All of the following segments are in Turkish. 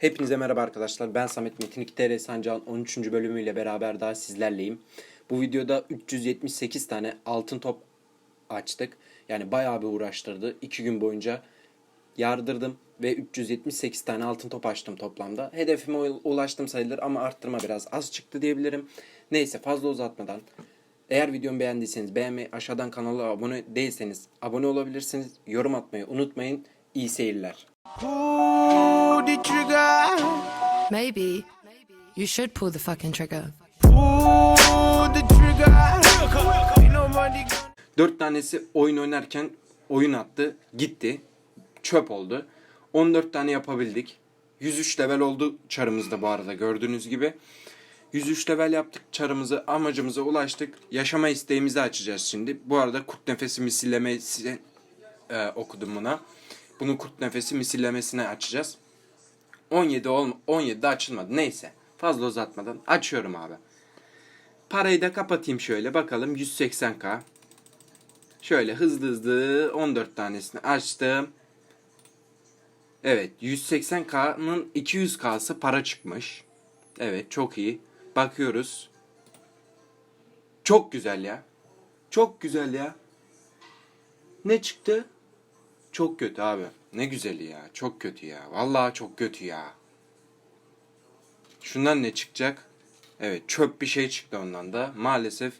Hepinize merhaba arkadaşlar. Ben Samet Metin 2 TR Sancağın 13. bölümüyle beraber daha sizlerleyim. Bu videoda 378 tane altın top açtık. Yani bayağı bir uğraştırdı. 2 gün boyunca yardırdım ve 378 tane altın top açtım toplamda. Hedefime ulaştım sayılır ama arttırma biraz az çıktı diyebilirim. Neyse fazla uzatmadan eğer videomu beğendiyseniz beğenmeyi, aşağıdan kanala abone değilseniz abone olabilirsiniz. Yorum atmayı unutmayın. İyi seyirler. Pull the trigger. Maybe you should pull the fucking trigger. Pull the trigger. Dört tanesi oyun oynarken oyun attı. Gitti. Çöp oldu. 14 tane yapabildik. 103 level oldu çarımızda bu arada gördüğünüz gibi. 103 level yaptık çarımızı amacımıza ulaştık. Yaşama isteğimizi açacağız şimdi. Bu arada kurt nefesi misillemesi e, okudum buna. Bunu kurt nefesi misillemesine açacağız. 17 ol 17'de açılmadı. Neyse. Fazla uzatmadan açıyorum abi. Parayı da kapatayım şöyle bakalım 180k. Şöyle hızlı hızlı 14 tanesini açtım. Evet 180k'nın 200k'sı para çıkmış. Evet çok iyi. Bakıyoruz. Çok güzel ya. Çok güzel ya. Ne çıktı? Çok kötü abi. Ne güzeli ya. Çok kötü ya. Vallahi çok kötü ya. Şundan ne çıkacak? Evet çöp bir şey çıktı ondan da. Maalesef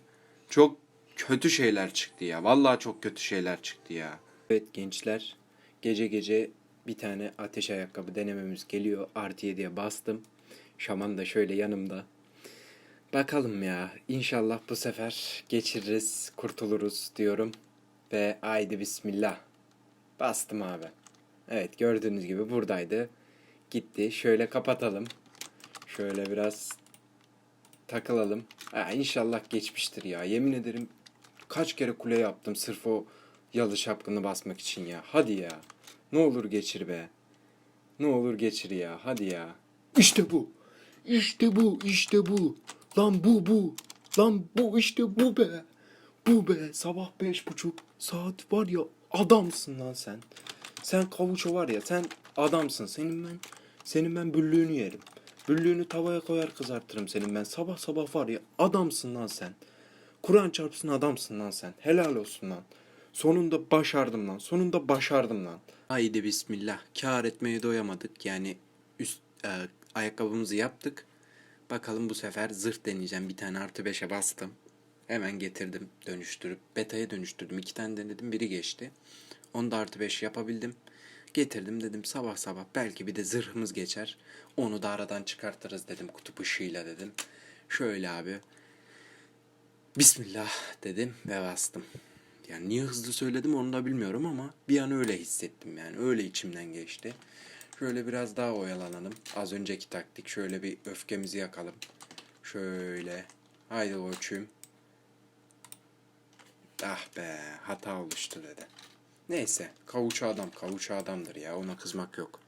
çok kötü şeyler çıktı ya. Vallahi çok kötü şeyler çıktı ya. Evet gençler. Gece gece bir tane ateş ayakkabı denememiz geliyor. Artı 7'ye bastım. Şaman da şöyle yanımda. Bakalım ya. İnşallah bu sefer geçiririz, kurtuluruz diyorum. Ve haydi bismillah. Bastım abi. Evet gördüğünüz gibi buradaydı. Gitti. Şöyle kapatalım. Şöyle biraz takılalım. Ha, inşallah geçmiştir ya. Yemin ederim kaç kere kule yaptım sırf o yalı şapkını basmak için ya. Hadi ya. Ne olur geçir be. Ne olur geçir ya. Hadi ya. İşte bu. İşte bu. İşte bu. Lan bu bu. Lan bu işte bu be. Bu be. Sabah beş buçuk. Saat var ya. Adamsın lan sen. Sen kavuço var ya. Sen adamsın. Senin ben. Senin ben büllüğünü yerim. Büllüğünü tavaya koyar kızartırım senin ben. Sabah sabah var ya. Adamsın lan sen. Kur'an çarpsın adamsın lan sen. Helal olsun lan. Sonunda başardım lan. Sonunda başardım lan. Haydi bismillah. Kâr etmeye doyamadık. Yani üst e, ayakkabımızı yaptık. Bakalım bu sefer zırh deneyeceğim. Bir tane artı beşe bastım. Hemen getirdim dönüştürüp. Beta'ya dönüştürdüm. İki tane denedim. Biri geçti. Onu da artı beş yapabildim. Getirdim dedim sabah sabah belki bir de zırhımız geçer. Onu da aradan çıkartırız dedim kutup ışığıyla dedim. Şöyle abi Bismillah dedim ve bastım. Yani niye hızlı söyledim onu da bilmiyorum ama bir an öyle hissettim yani. Öyle içimden geçti. Şöyle biraz daha oyalanalım. Az önceki taktik. Şöyle bir öfkemizi yakalım. Şöyle. Haydi koçum. Ah be hata oluştu dedi. Neyse kavuçu adam kavuçu adamdır ya ona kızmak yok.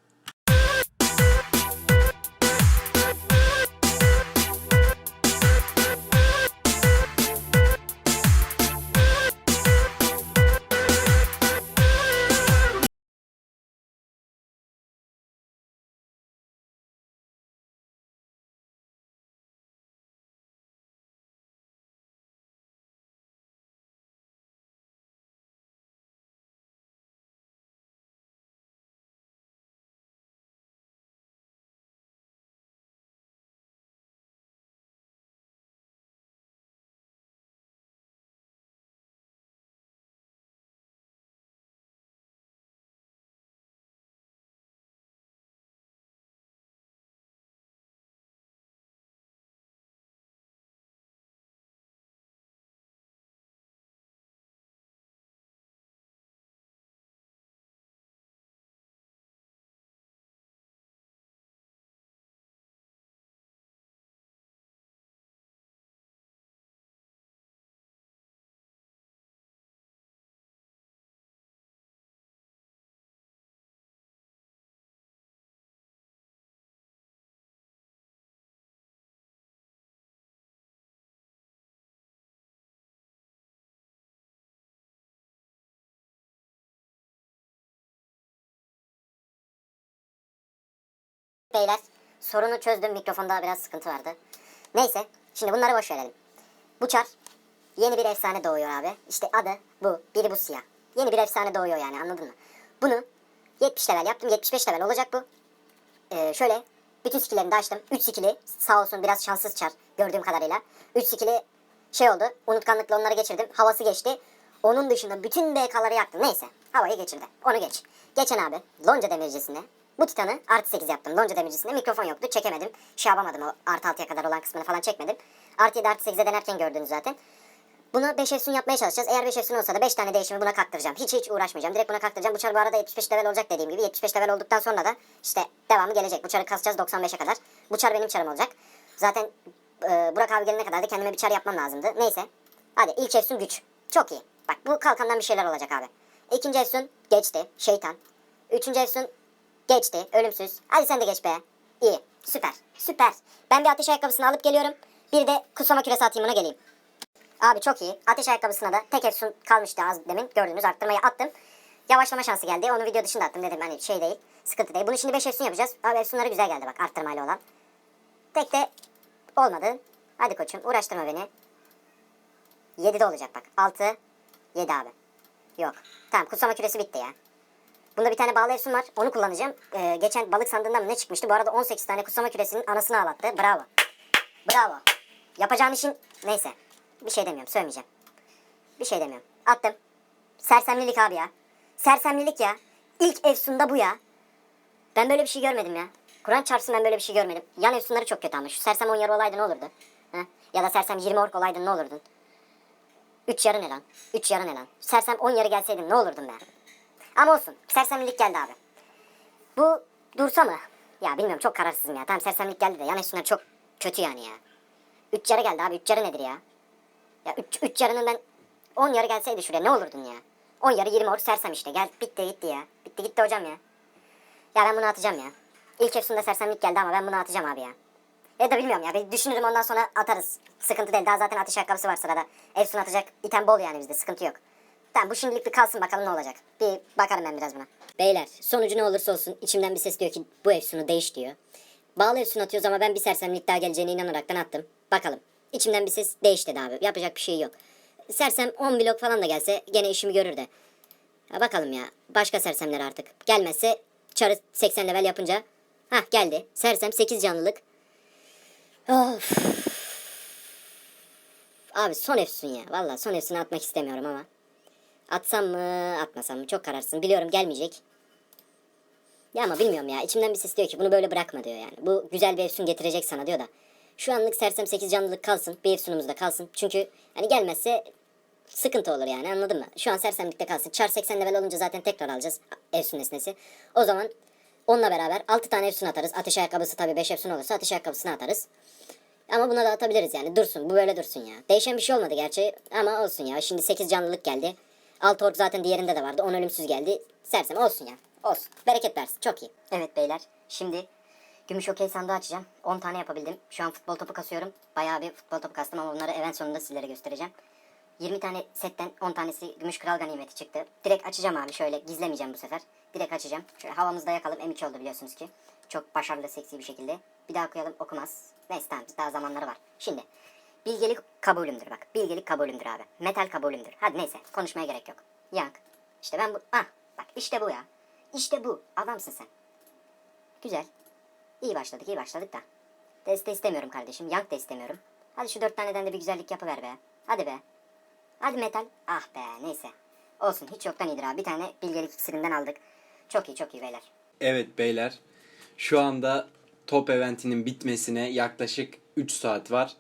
Beyler sorunu çözdüm mikrofonda biraz sıkıntı vardı. Neyse şimdi bunları boş verelim. Bu çar yeni bir efsane doğuyor abi. İşte adı bu. Biri bu siyah. Yeni bir efsane doğuyor yani anladın mı? Bunu 70 level yaptım. 75 level olacak bu. Ee, şöyle bütün skill'lerini de açtım. 3 skill'i sağ olsun biraz şanssız çar gördüğüm kadarıyla. 3 skill'i şey oldu. Unutkanlıkla onları geçirdim. Havası geçti. Onun dışında bütün BK'ları yaktım. Neyse. Havayı geçirdi. Onu geç. Geçen abi lonca demircisinde bu titanı artı 8 yaptım. Lonca demircisinde mikrofon yoktu. Çekemedim. Şey yapamadım o artı 6'ya kadar olan kısmını falan çekmedim. Artı 7 artı 8'e denerken gördünüz zaten. Bunu 5 efsun yapmaya çalışacağız. Eğer 5 efsun olsa da 5 tane değişimi buna kaktıracağım. Hiç hiç uğraşmayacağım. Direkt buna kaktıracağım. Bu çar bu arada 75 level olacak dediğim gibi. 75 level olduktan sonra da işte devamı gelecek. Bu çarı kasacağız 95'e kadar. Bu çar benim çarım olacak. Zaten e, Burak abi gelene kadar da kendime bir çar yapmam lazımdı. Neyse. Hadi ilk efsun güç. Çok iyi. Bak bu kalkandan bir şeyler olacak abi. İkinci efsun geçti. Şeytan. Üçüncü efsun geçti. Ölümsüz. Hadi sen de geç be. İyi. Süper. Süper. Ben bir ateş ayakkabısını alıp geliyorum. Bir de kusama küresi atayım buna geleyim. Abi çok iyi. Ateş ayakkabısına da tek efsun kalmıştı az demin. Gördüğünüz arttırmayı attım. Yavaşlama şansı geldi. Onu video dışında attım dedim hani şey değil. Sıkıntı değil. Bunu şimdi 5 efsun yapacağız. Abi efsunları güzel geldi bak arttırmayla olan. Tek de olmadı. Hadi koçum uğraştırma beni. 7'de olacak bak. 6, 7 abi. Yok. Tamam kutsama küresi bitti ya. Bunda bir tane bağlı var. Onu kullanacağım. Ee, geçen balık sandığından mı ne çıkmıştı? Bu arada 18 tane kutsama küresinin anasını ağlattı. Bravo. Bravo. Yapacağım işin neyse. Bir şey demiyorum. Söylemeyeceğim. Bir şey demiyorum. Attım. Sersemlilik abi ya. Sersemlilik ya. İlk efsunda bu ya. Ben böyle bir şey görmedim ya. Kur'an çarpsın ben böyle bir şey görmedim. Yan efsunları çok kötü ama. Şu sersem 10 yarı olaydı ne olurdu? Heh. Ya da sersem 20 ork olaydı ne olurdun? 3 yarı ne lan? 3 yarı ne lan? Sersem 10 yarı gelseydin ne olurdun be? Ama olsun. Sersemlilik geldi abi. Bu dursa mı? Ya bilmiyorum çok kararsızım ya. Tamam sersemlik geldi de yan efsunlar çok kötü yani ya. 3 yarı geldi abi. 3 yarı nedir ya? Ya 3 3 yarının ben 10 yarı gelseydi şuraya ne olurdun ya? 10 yarı 20 ork sersem işte. Gel bitti gitti ya. Bitti gitti hocam ya. Ya ben bunu atacağım ya. İlk efsunda sersemlik geldi ama ben bunu atacağım abi ya. Ya da bilmiyorum ya. Bir düşünürüm ondan sonra atarız. Sıkıntı değil. Daha zaten atış ayakkabısı var sırada. Efsun atacak. item bol yani bizde. Sıkıntı yok. Tamam bu şimdilik bir kalsın bakalım ne olacak. Bir bakarım ben biraz buna. Beyler sonucu ne olursa olsun içimden bir ses diyor ki bu Efsun'u değiş diyor. Bağlı Efsun atıyoruz ama ben bir sersemlik daha geleceğine inanaraktan attım. Bakalım. İçimden bir ses değiş dedi abi. Yapacak bir şey yok. Sersem 10 blok falan da gelse gene işimi görür de. Ya bakalım ya. Başka sersemler artık. Gelmezse çarı 80 level yapınca. Hah geldi. Sersem 8 canlılık. Of. Abi son efsun ya. Valla son efsunu atmak istemiyorum ama. Atsam mı atmasam mı çok kararsın. Biliyorum gelmeyecek. Ya ama bilmiyorum ya. İçimden bir ses diyor ki bunu böyle bırakma diyor yani. Bu güzel bir efsun getirecek sana diyor da. Şu anlık sersem 8 canlılık kalsın. Bir efsunumuz da kalsın. Çünkü hani gelmezse sıkıntı olur yani anladın mı? Şu an sersemlikte kalsın. Çar 80 level olunca zaten tekrar alacağız efsun nesnesi. O zaman onunla beraber 6 tane efsun atarız. Ateş ayakkabısı tabii 5 efsun olursa ateş ayakkabısını atarız. Ama buna da atabiliriz yani. Dursun. Bu böyle dursun ya. Değişen bir şey olmadı gerçi. Ama olsun ya. Şimdi 8 canlılık geldi. 6 ork zaten diğerinde de vardı. 10 ölümsüz geldi. Sersem olsun ya. Olsun. Bereket versin. Çok iyi. Evet beyler. Şimdi gümüş okey sandığı açacağım. 10 tane yapabildim. Şu an futbol topu kasıyorum. Bayağı bir futbol topu kastım ama bunları event sonunda sizlere göstereceğim. 20 tane setten 10 tanesi gümüş kral ganimeti çıktı. Direkt açacağım abi şöyle gizlemeyeceğim bu sefer. Direkt açacağım. Şöyle havamızda yakalım. M2 oldu biliyorsunuz ki. Çok başarılı seksi bir şekilde. Bir daha okuyalım okumaz. Neyse tamam daha zamanları var. Şimdi bilgelik kabulümdür bak. Bilgelik kabulümdür abi. Metal kabulümdür. Hadi neyse konuşmaya gerek yok. Yank. İşte ben bu... Ah bak işte bu ya. İşte bu. Adamsın sen. Güzel. İyi başladık iyi başladık da. Deste istemiyorum kardeşim. Yank da istemiyorum. Hadi şu dört taneden de bir güzellik yapıver be. Hadi be. Hadi metal. Ah be neyse. Olsun hiç yoktan iyidir abi. Bir tane bilgelik iksirinden aldık. Çok iyi çok iyi beyler. Evet beyler. Şu anda top eventinin bitmesine yaklaşık 3 saat var.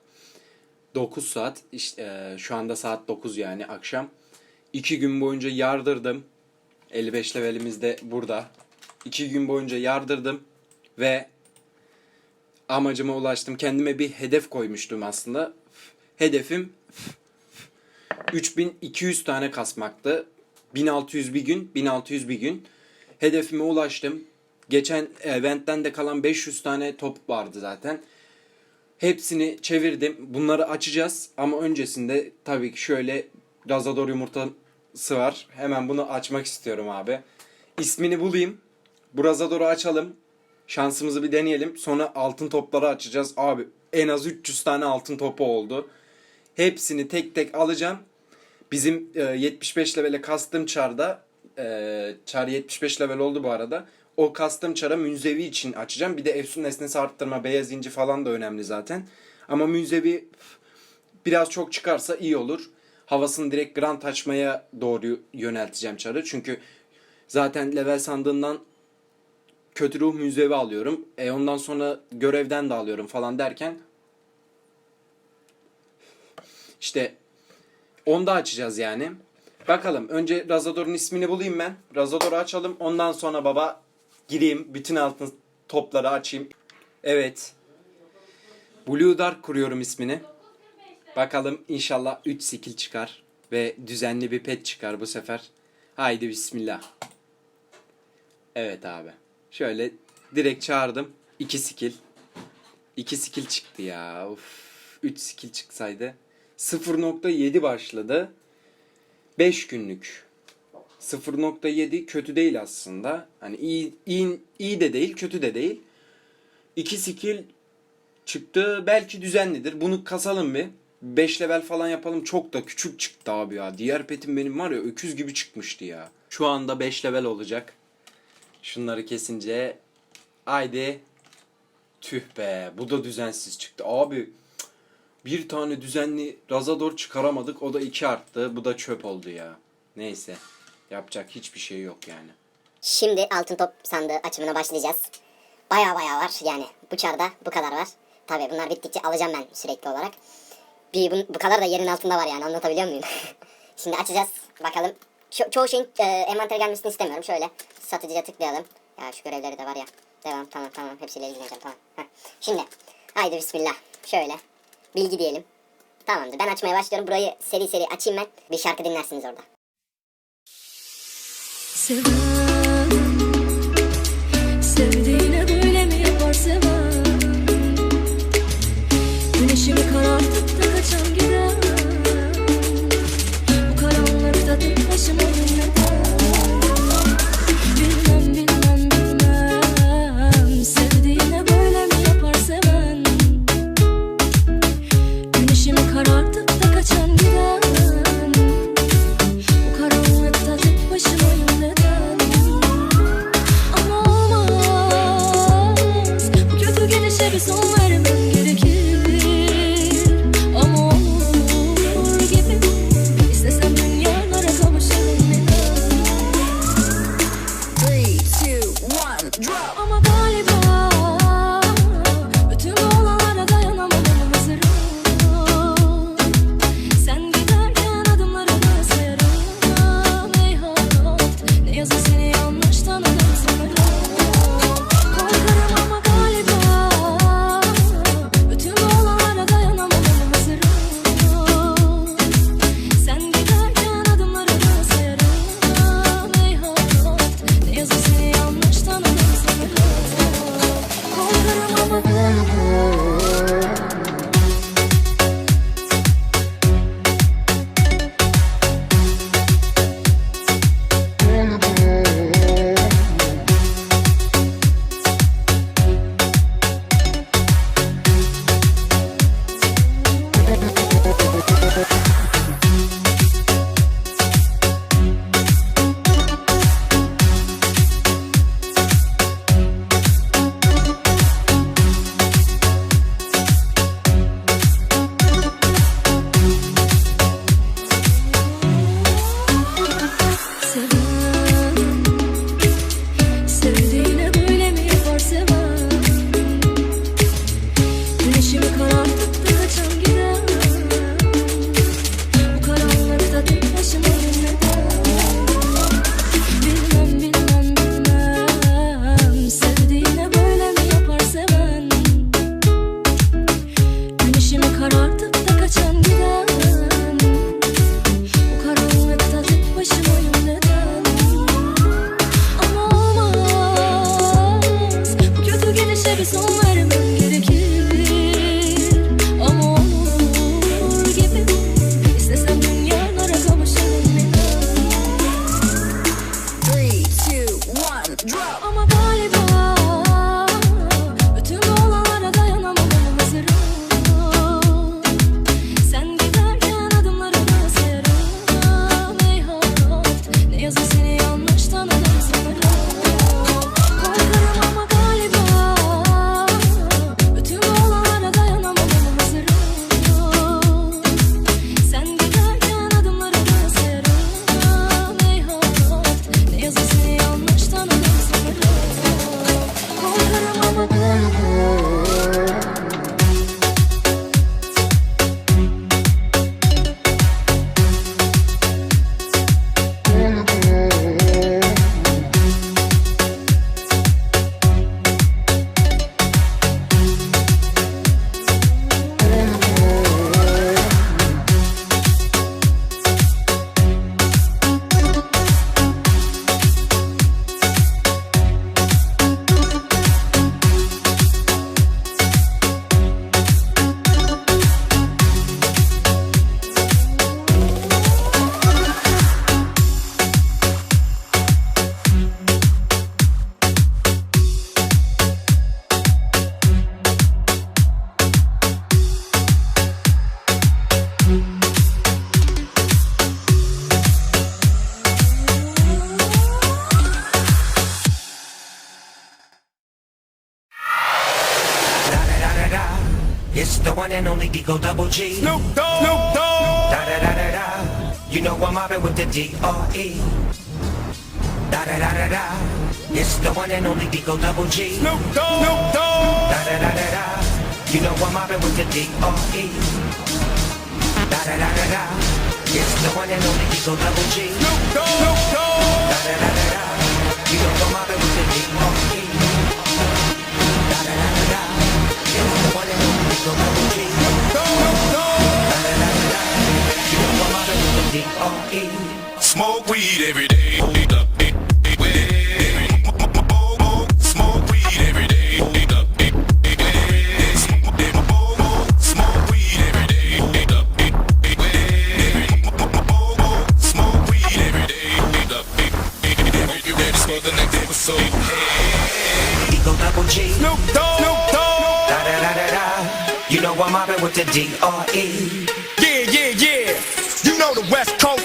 9 saat. İşte, e, şu anda saat 9 yani akşam. 2 gün boyunca yardırdım. 55 levelimiz de burada. 2 gün boyunca yardırdım ve amacıma ulaştım. Kendime bir hedef koymuştum aslında. Hedefim 3200 tane kasmaktı. 1600 bir gün, 1600 bir gün. Hedefime ulaştım. Geçen eventten de kalan 500 tane top vardı zaten. Hepsini çevirdim. Bunları açacağız ama öncesinde tabii ki şöyle Razador yumurtası var. Hemen bunu açmak istiyorum abi. İsmini bulayım. Bu Razador'u açalım. Şansımızı bir deneyelim. Sonra altın topları açacağız. Abi en az 300 tane altın topu oldu. Hepsini tek tek alacağım. Bizim e, 75 levele kastım çarda e, çar 75 level oldu bu arada. O kastım çara münzevi için açacağım. Bir de efsun nesnesi arttırma, beyaz inci falan da önemli zaten. Ama münzevi biraz çok çıkarsa iyi olur. Havasını direkt grand açmaya doğru yönelteceğim çarı. Çünkü zaten level sandığından kötü ruh münzevi alıyorum. E ondan sonra görevden de alıyorum falan derken işte onu da açacağız yani. Bakalım önce Razador'un ismini bulayım ben. Razador'u açalım. Ondan sonra baba gireyim. Bütün altın topları açayım. Evet. Blue Dark kuruyorum ismini. Bakalım inşallah 3 skill çıkar. Ve düzenli bir pet çıkar bu sefer. Haydi bismillah. Evet abi. Şöyle direkt çağırdım. 2 skill. 2 skill çıktı ya. Of. 3 skill çıksaydı. 0.7 başladı. 5 günlük. 0.7 kötü değil aslında. Hani iyi, iyi, iyi de değil, kötü de değil. 2 skill çıktı. Belki düzenlidir. Bunu kasalım bir. 5 level falan yapalım. Çok da küçük çıktı abi ya. Diğer petim benim var ya öküz gibi çıkmıştı ya. Şu anda 5 level olacak. Şunları kesince haydi tüh be bu da düzensiz çıktı. Abi bir tane düzenli Razador çıkaramadık. O da 2 arttı. Bu da çöp oldu ya. Neyse. Yapacak hiçbir şey yok yani. Şimdi altın top sandığı açımına başlayacağız. Baya baya var yani bu çarda bu kadar var. Tabi bunlar bittikçe alacağım ben sürekli olarak. Bir bu, bu kadar da yerin altında var yani anlatabiliyor muyum? Şimdi açacağız bakalım. Ço- çoğu şeyin e, envantere gelmesini istemiyorum. Şöyle satıcıya tıklayalım. Ya şu görevleri de var ya. Devam tamam tamam hepsiyle ilgileneceğim tamam. Heh. Şimdi haydi bismillah. Şöyle bilgi diyelim. Tamamdır ben açmaya başlıyorum. Burayı seri seri açayım ben. Bir şarkı dinlersiniz orada. Seven Sevdiğine böyle mi yapar one and only Digo Double G. Snoop Dogg. Snoop Dogg. Da da da da da. You know I'm mobbing with the D.R.E. Da da da da da. It's the one and only Digo Double G. Snoop Dogg. Snoop Dogg. Da da da da da. You know I'm mobbing with the D.R.E. Da da da da da. It's the one and only Digo Double G. Snoop Dogg. Snoop Dogg. Da da da da da. You know I'm mobbing with the D.R.E. Smoke weed every day. The next episode. Hey. Double G. Da da da da da. You know I'm with the D R E. West Coast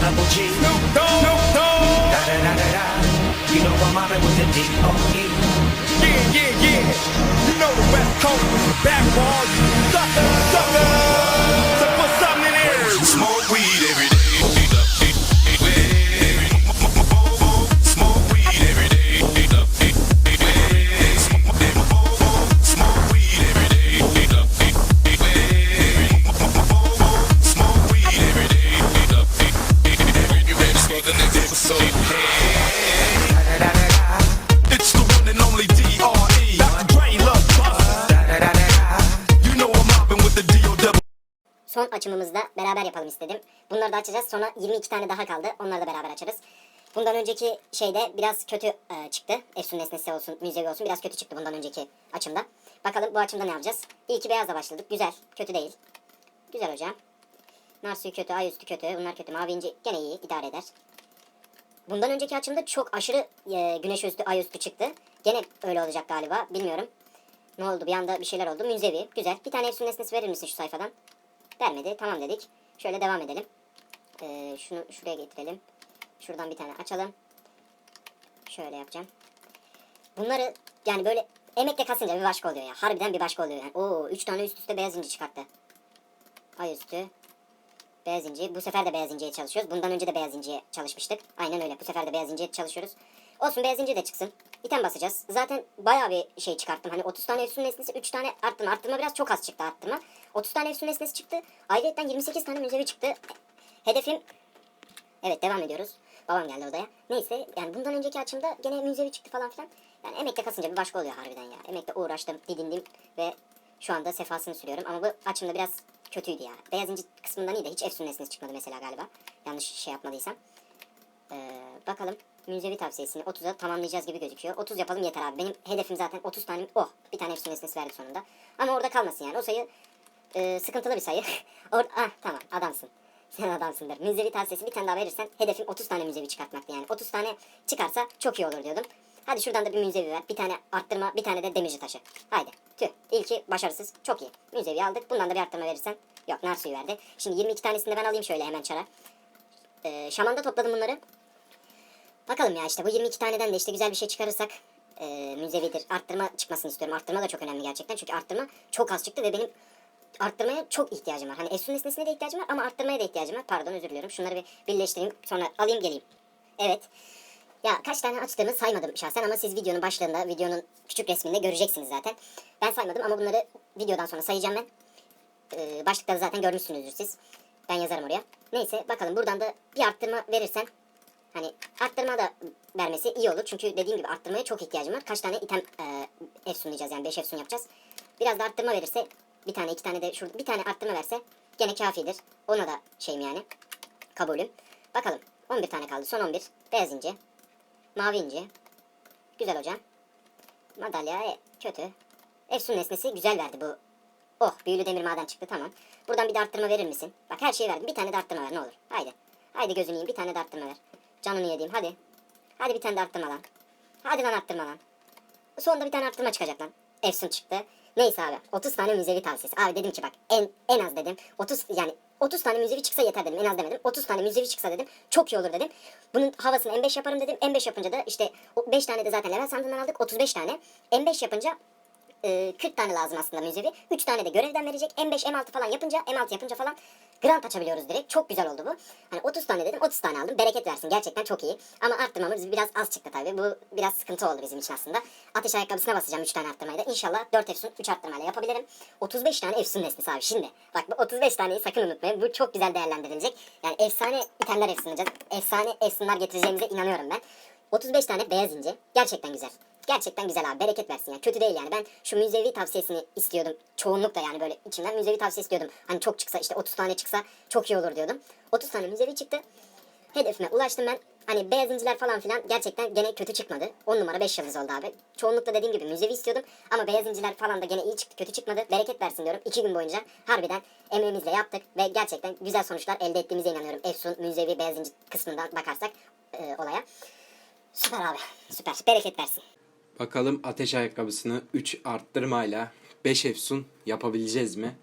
double G. Snoop Dogg. Snoop Dogg. Da da da da da. You know I'm mobbing with the D.R.E. Yeah, yeah, yeah. You know the West Coast is back for all you. Suckers. So put something in there. Smoke weed every day. Son açımımızda beraber yapalım istedim. Bunları da açacağız. Sonra 22 tane daha kaldı. Onları da beraber açarız. Bundan önceki şeyde biraz kötü e, çıktı. Efsun nesnesi olsun, müzevi olsun. Biraz kötü çıktı bundan önceki açımda. Bakalım bu açımda ne yapacağız? İyi ki beyazla başladık. Güzel. Kötü değil. Güzel hocam. Nar kötü, ay üstü kötü. Bunlar kötü. Mavi inci gene iyi. idare eder. Bundan önceki açımda çok aşırı e, güneş üstü, ay üstü çıktı. Gene öyle olacak galiba. Bilmiyorum. Ne oldu? Bir anda bir şeyler oldu. Münzevi. Güzel. Bir tane efsun nesnesi verir misin şu sayfadan? Vermedi. Tamam dedik. Şöyle devam edelim. Ee, şunu şuraya getirelim. Şuradan bir tane açalım. Şöyle yapacağım. Bunları yani böyle emekle kasınca bir başka oluyor ya. Harbiden bir başka oluyor yani. Oo 3 tane üst üste beyaz inci çıkarttı. Ay üstü. Beyaz inci. Bu sefer de beyaz inciye çalışıyoruz. Bundan önce de beyaz inciye çalışmıştık. Aynen öyle. Bu sefer de beyaz inciye çalışıyoruz. Olsun beyaz inci de çıksın. İtem basacağız. Zaten bayağı bir şey çıkarttım. Hani 30 tane efsun nesnesi 3 tane arttırma. Arttırma biraz çok az çıktı arttırma. 30 tane efsun nesnesi çıktı. Ayrıca 28 tane müzevi çıktı. Hedefim... Evet devam ediyoruz. Babam geldi odaya. Neyse yani bundan önceki açımda gene müzevi çıktı falan filan. Yani emekle kasınca bir başka oluyor harbiden ya. Emekle uğraştım, didindim ve şu anda sefasını sürüyorum. Ama bu açımda biraz kötüydü ya. Beyaz inci kısmından iyi de hiç efsun nesnesi çıkmadı mesela galiba. Yanlış şey yapmadıysam. Ee, bakalım müzevi tavsiyesini 30'a tamamlayacağız gibi gözüküyor. 30 yapalım yeter abi. Benim hedefim zaten 30 tane. Oh bir tane efsun nesnesi verdi sonunda. Ama orada kalmasın yani. O sayı e, sıkıntılı bir sayı. Or ah tamam adamsın. Sen adamsındır. Müzevi tavsiyesi bir tane daha verirsen hedefim 30 tane müzevi çıkartmaktı yani. 30 tane çıkarsa çok iyi olur diyordum. Hadi şuradan da bir müzevi ver. Bir tane arttırma, bir tane de demirci taşı. Haydi. Tüh. İlki başarısız. Çok iyi. Müzevi aldık. Bundan da bir arttırma verirsen. Yok nar suyu verdi. Şimdi 22 tanesini de ben alayım şöyle hemen çara. Ee, şamanda topladım bunları. Bakalım ya işte bu 22 taneden de işte güzel bir şey çıkarırsak e, müzevidir. Arttırma çıkmasını istiyorum. Arttırma da çok önemli gerçekten. Çünkü arttırma çok az çıktı ve benim arttırmaya çok ihtiyacım var. Hani efsun nesnesine de ihtiyacım var ama arttırmaya da ihtiyacım var. Pardon özür diliyorum. Şunları bir birleştireyim. Sonra alayım geleyim. Evet. Ya kaç tane açtığımı saymadım şahsen ama siz videonun başlığında, videonun küçük resminde göreceksiniz zaten. Ben saymadım ama bunları videodan sonra sayacağım ben. Ee, başlıkları zaten görmüşsünüzdür siz. Ben yazarım oraya. Neyse bakalım buradan da bir arttırma verirsen Hani arttırma da vermesi iyi olur. Çünkü dediğim gibi arttırmaya çok ihtiyacım var. Kaç tane item e, efsunlayacağız yani 5 efsun yapacağız. Biraz da arttırma verirse bir tane iki tane de şurada bir tane arttırma verse gene kafidir. Ona da şeyim yani kabulüm. Bakalım 11 tane kaldı. Son 11. Beyaz inci. Mavi inci. Güzel hocam. Madalya e, kötü. Efsun nesnesi güzel verdi bu. Oh büyülü demir maden çıktı tamam. Buradan bir de arttırma verir misin? Bak her şeyi verdim. Bir tane de arttırma ver ne olur. Haydi. Haydi gözünü yiyeyim bir tane de arttırma ver. Canını yediğim hadi. Hadi bir tane de arttırma lan. Hadi lan arttırma lan. Sonunda bir tane arttırma çıkacak lan. Efsun çıktı. Neyse abi 30 tane müzevi tavsiyesi. Abi dedim ki bak en en az dedim 30 yani 30 tane müzevi çıksa yeter dedim. En az demedim. 30 tane müzevi çıksa dedim. Çok iyi olur dedim. Bunun havasını M5 yaparım dedim. M5 yapınca da işte 5 tane de zaten level sandığından aldık. 35 tane. M5 yapınca e, 40 tane lazım aslında müzevi. 3 tane de görevden verecek. M5, M6 falan yapınca, M6 yapınca falan grant açabiliyoruz direkt. Çok güzel oldu bu. Hani 30 tane dedim, 30 tane aldım. Bereket versin. Gerçekten çok iyi. Ama arttırmamız biraz az çıktı tabii. Bu biraz sıkıntı oldu bizim için aslında. Ateş ayakkabısına basacağım 3 tane arttırmayla. İnşallah 4 efsun 3 arttırmayla yapabilirim. 35 tane efsun nesnesi abi şimdi. Bak bu 35 taneyi sakın unutmayın. Bu çok güzel değerlendirilecek. Yani efsane itemler efsunlayacağız. Efsane efsunlar getireceğimize inanıyorum ben. 35 tane beyaz inci. Gerçekten güzel. Gerçekten güzel abi. Bereket versin ya. Kötü değil yani. Ben şu müzevi tavsiyesini istiyordum. Çoğunlukla yani böyle içimden müzevi tavsiye istiyordum. Hani çok çıksa işte 30 tane çıksa çok iyi olur diyordum. 30 tane müzevi çıktı. Hedefime ulaştım ben. Hani beyaz inciler falan filan gerçekten gene kötü çıkmadı. 10 numara 5 yıldız oldu abi. Çoğunlukla dediğim gibi müzevi istiyordum. Ama beyaz inciler falan da gene iyi çıktı. Kötü çıkmadı. Bereket versin diyorum. 2 gün boyunca harbiden emeğimizle yaptık. Ve gerçekten güzel sonuçlar elde ettiğimize inanıyorum. Efsun, müzevi, beyaz inci kısmından bakarsak e, olaya. Süper abi. Süper. Bereket versin. Bakalım ateş ayakkabısını 3 arttırmayla 5 efsun yapabileceğiz mi?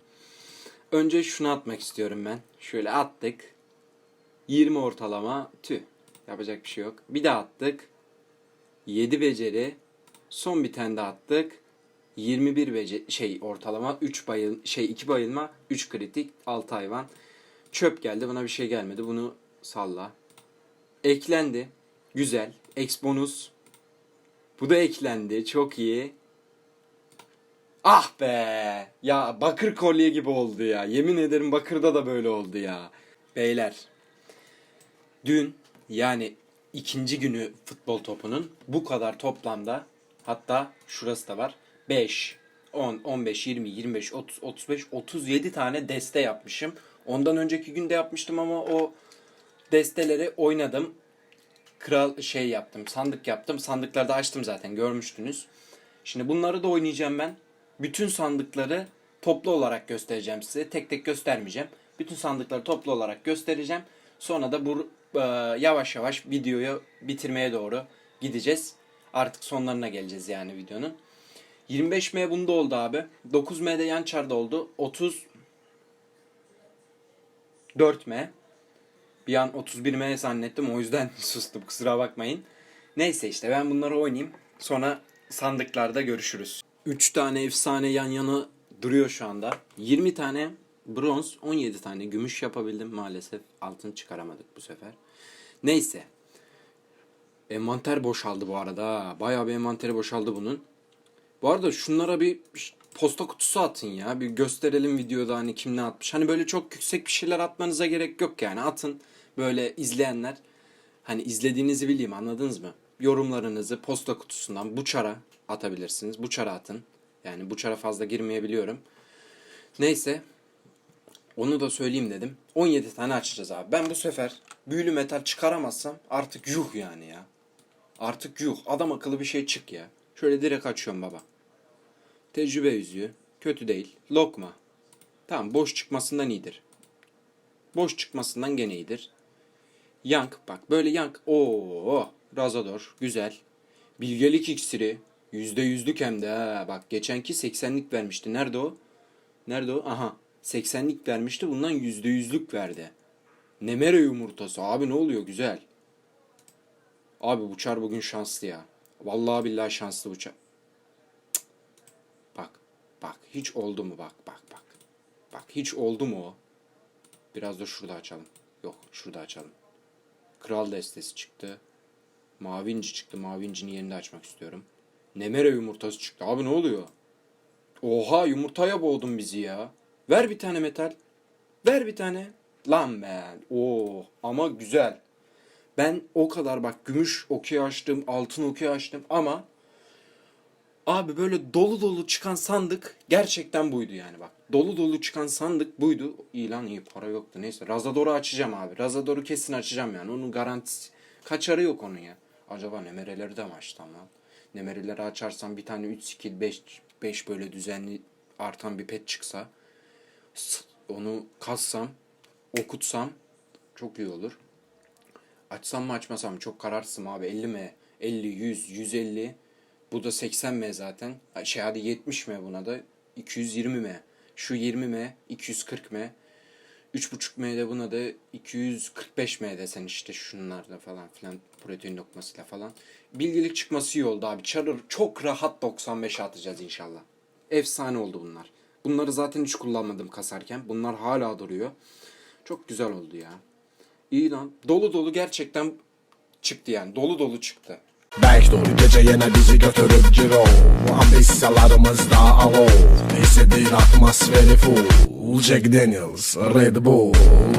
Önce şunu atmak istiyorum ben. Şöyle attık. 20 ortalama tüh. Yapacak bir şey yok. Bir daha attık. 7 beceri. Son bir tane daha attık. 21 beceri şey ortalama 3 bayıl şey 2 bayılma 3 kritik 6 hayvan. Çöp geldi buna bir şey gelmedi. Bunu salla. Eklendi. Güzel. Ex bonus bu da eklendi. Çok iyi. Ah be! Ya bakır kolye gibi oldu ya. Yemin ederim bakırda da böyle oldu ya. Beyler. Dün yani ikinci günü futbol topunun bu kadar toplamda hatta şurası da var. 5, 10, 15, 20, 25, 30, 35, 37 tane deste yapmışım. Ondan önceki günde yapmıştım ama o desteleri oynadım kral şey yaptım. Sandık yaptım. Sandıkları da açtım zaten görmüştünüz. Şimdi bunları da oynayacağım ben. Bütün sandıkları toplu olarak göstereceğim size. Tek tek göstermeyeceğim. Bütün sandıkları toplu olarak göstereceğim. Sonra da bu e, yavaş yavaş videoyu bitirmeye doğru gideceğiz. Artık sonlarına geleceğiz yani videonun. 25M bunda oldu abi. 9M'de yan çarda oldu. 30 4M. Bir an 31M zannettim o yüzden sustum kusura bakmayın. Neyse işte ben bunları oynayayım. Sonra sandıklarda görüşürüz. 3 tane efsane yan yana duruyor şu anda. 20 tane bronz, 17 tane gümüş yapabildim maalesef. Altın çıkaramadık bu sefer. Neyse. Envanter boşaldı bu arada. Bayağı bir envanteri boşaldı bunun. Bu arada şunlara bir posta kutusu atın ya. Bir gösterelim videoda hani kim ne atmış. Hani böyle çok yüksek bir şeyler atmanıza gerek yok yani. Atın böyle izleyenler. Hani izlediğinizi bileyim anladınız mı? Yorumlarınızı posta kutusundan buçara atabilirsiniz. Buçara atın. Yani buçara fazla girmeyebiliyorum. Neyse. Onu da söyleyeyim dedim. 17 tane açacağız abi. Ben bu sefer büyülü metal çıkaramazsam artık yuh yani ya. Artık yuh. Adam akıllı bir şey çık ya. Şöyle direkt açıyorum baba. Tecrübe yüzüğü. Kötü değil. Lokma. Tamam boş çıkmasından iyidir. Boş çıkmasından gene iyidir. Yank bak böyle yank. Oo, Razador güzel. Bilgelik iksiri. Yüzde yüzlük hem de ha. Bak geçenki 80'lik vermişti. Nerede o? Nerede o? Aha. 80'lik vermişti. Bundan yüzde yüzlük verdi. Nemere yumurtası. Abi ne oluyor? Güzel. Abi bu çar bugün şanslı ya. Vallahi billahi şanslı bu çar. Bak. Bak. Hiç oldu mu? Bak. Bak. Bak. Bak. Hiç oldu mu o? Biraz da şurada açalım. Yok. Şurada açalım. Kral destesi çıktı. Mavi inci çıktı. Mavi incinin yerini açmak istiyorum. Nemere yumurtası çıktı. Abi ne oluyor? Oha yumurtaya boğdun bizi ya. Ver bir tane metal. Ver bir tane. Lan ben. Oo ama güzel. Ben o kadar bak gümüş okey açtım, altın okey açtım ama abi böyle dolu dolu çıkan sandık gerçekten buydu yani bak. Dolu dolu çıkan sandık buydu. İyi lan iyi para yoktu neyse. Razador'u açacağım abi. Razador'u kesin açacağım yani. Onun garantisi kaçarı yok onun ya. Acaba nemereleri de mi açtım lan? Nemerileri açarsam bir tane 3 skill 5 5 böyle düzenli artan bir pet çıksa onu kassam okutsam çok iyi olur. Açsam mı açmasam çok kararsızım abi 50 m 50 100 150 bu da 80 m zaten şey hadi 70 m buna da 220 m şu 20 m 240 m 3.5 M'de buna da 245 M desen işte şunlarda falan filan protein lokmasıyla falan. Bilgilik çıkması iyi oldu abi. Çarır çok rahat 95 atacağız inşallah. Efsane oldu bunlar. Bunları zaten hiç kullanmadım kasarken. Bunlar hala duruyor. Çok güzel oldu ya. İyi lan. Dolu dolu gerçekten çıktı yani. Dolu dolu çıktı. Backdoor gece yine bizi götürüp ciro. Ambisyalarımızda alov Hissedir atmosferi full. Jack Daniels, Red Bull.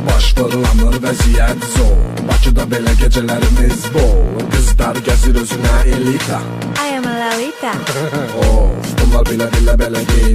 Baş fırlanır vəziyyət zor. Bakıda belə gecelerimiz bol. Kızlar gəzir özünə elita. I am a Lalita. Of, bunlar bilə bilə belə geyinir